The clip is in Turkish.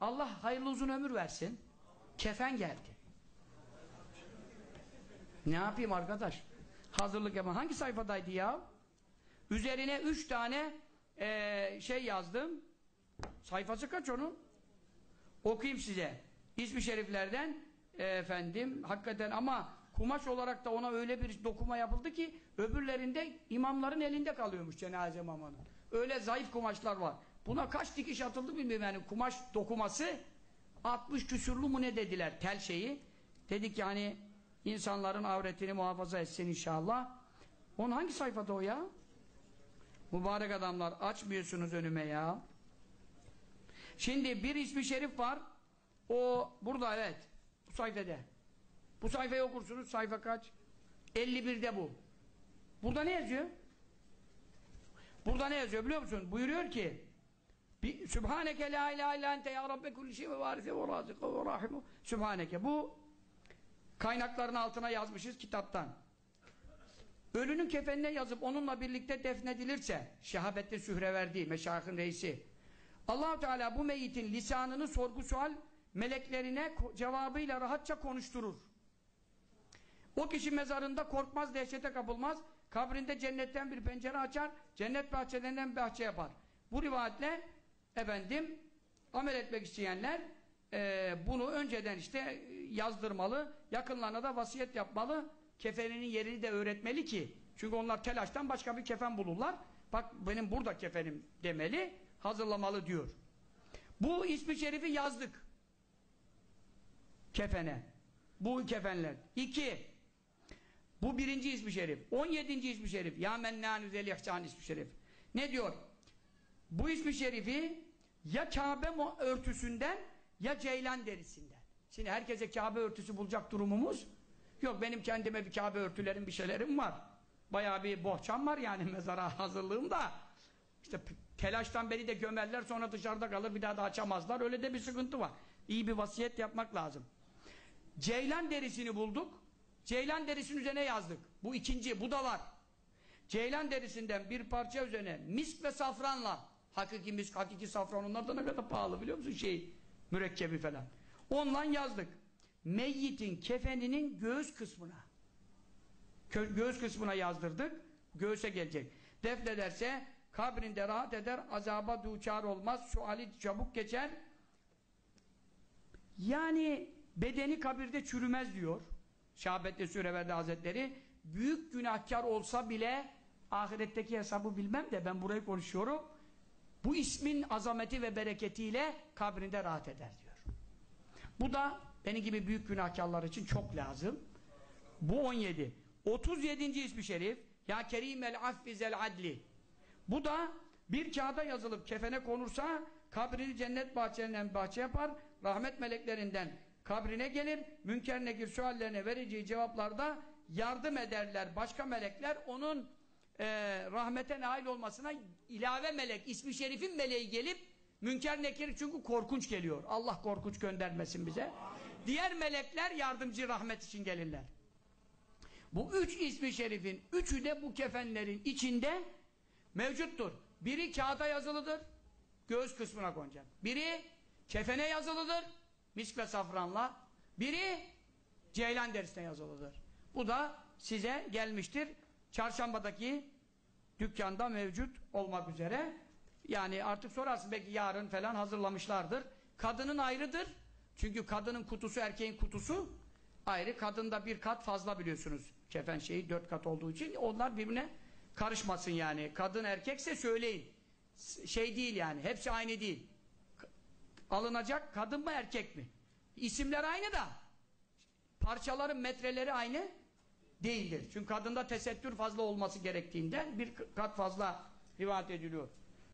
Allah hayırlı uzun ömür versin. Kefen geldi. Ne yapayım arkadaş? Hazırlık yapma. Hangi sayfadaydı ya? Üzerine üç tane ee, şey yazdım. Sayfası kaç onun? Okuyayım size. İsmi şeriflerden e, efendim hakikaten ama kumaş olarak da ona öyle bir dokuma yapıldı ki öbürlerinde imamların elinde kalıyormuş cenaze mamanın. Öyle zayıf kumaşlar var. Buna kaç dikiş atıldı bilmiyorum yani kumaş dokuması 60 küsurlu mu ne dediler tel şeyi. Dedik yani insanların avretini muhafaza etsin inşallah. Onun hangi sayfada o ya? Mübarek adamlar açmıyorsunuz önüme ya. Şimdi bir ismi şerif var. O burada evet. Bu sayfada. Bu sayfayı okursunuz. Sayfa kaç? 51'de bu. Burada ne yazıyor? Burada ne yazıyor biliyor musun? Buyuruyor ki Sübhaneke la ilahe illa ente ya rabbe kulli şey ve varise ve razike ve rahimu Sübhaneke. Bu kaynakların altına yazmışız kitaptan. Ölünün kefenine yazıp onunla birlikte defnedilirse şehabette sühre verdiği meşayihın reisi Allahu Teala bu meyitin lisanını sorgu sual meleklerine cevabıyla rahatça konuşturur. O kişi mezarında korkmaz, dehşete kapılmaz. Kabrinde cennetten bir pencere açar, cennet bahçelerinden bahçe yapar. Bu rivayetle efendim amel etmek isteyenler e, bunu önceden işte yazdırmalı, yakınlarına da vasiyet yapmalı, kefeninin yerini de öğretmeli ki çünkü onlar telaştan başka bir kefen bulurlar. Bak benim burada kefenim demeli, hazırlamalı diyor. Bu ismi şerifi yazdık. Kefene. Bu kefenler. İki. Bu birinci ismi şerif. On yedinci ismi şerif. Ya mennânü zel ihsan ismi şerif. Ne diyor? Bu ismi şerifi ya Kabe örtüsünden ya ceylan derisinden. Şimdi herkese Kabe örtüsü bulacak durumumuz yok. Benim kendime bir Kabe örtülerim bir şeylerim var. Bayağı bir bohçam var yani mezara hazırlığım da. İşte telaştan beni de gömerler sonra dışarıda kalır bir daha da açamazlar. Öyle de bir sıkıntı var. İyi bir vasiyet yapmak lazım. Ceylan derisini bulduk. Ceylan derisinin üzerine yazdık. Bu ikinci, bu da var. Ceylan derisinden bir parça üzerine misk ve safranla hakiki misk, hakiki safran onlar da ne kadar pahalı biliyor musun şey mürekkebi falan. Ondan yazdık. Meyyitin kefeninin göğüs kısmına göğüs kısmına yazdırdık. Göğüse gelecek. Defnederse kabrinde rahat eder, azaba duçar olmaz, suali çabuk geçer. Yani bedeni kabirde çürümez diyor. Şahabetli Süreverdi Hazretleri. Büyük günahkar olsa bile ahiretteki hesabı bilmem de ben burayı konuşuyorum. Bu ismin azameti ve bereketiyle kabrinde rahat eder diyor. Bu da benim gibi büyük günahkarlar için çok lazım. Bu 17. 37. ismi şerif Ya Kerimel Affizel Adli Bu da bir kağıda yazılıp kefene konursa kabrini cennet bahçelerinden bahçe yapar rahmet meleklerinden kabrine gelir münker nekir suallerine vereceği cevaplarda yardım ederler başka melekler onun e, rahmete nail olmasına ilave melek ismi şerifin meleği gelip münker nekir çünkü korkunç geliyor Allah korkunç göndermesin bize diğer melekler yardımcı rahmet için gelirler bu üç ismi şerifin üçü de bu kefenlerin içinde mevcuttur. Biri kağıda yazılıdır. Göğüs kısmına konacak. Biri kefene yazılıdır. Misk ve safranla. Biri ceylan derisine yazılıdır. Bu da size gelmiştir. Çarşambadaki dükkanda mevcut olmak üzere. Yani artık sorarsın belki yarın falan hazırlamışlardır. Kadının ayrıdır. Çünkü kadının kutusu erkeğin kutusu ayrı. Kadında bir kat fazla biliyorsunuz. Kefen şeyi dört kat olduğu için onlar birbirine karışmasın yani. Kadın erkekse söyleyin. Şey değil yani. Hepsi aynı değil. Alınacak kadın mı erkek mi? İsimler aynı da parçaların metreleri aynı değildir. Çünkü kadında tesettür fazla olması gerektiğinden bir kat fazla rivayet ediliyor.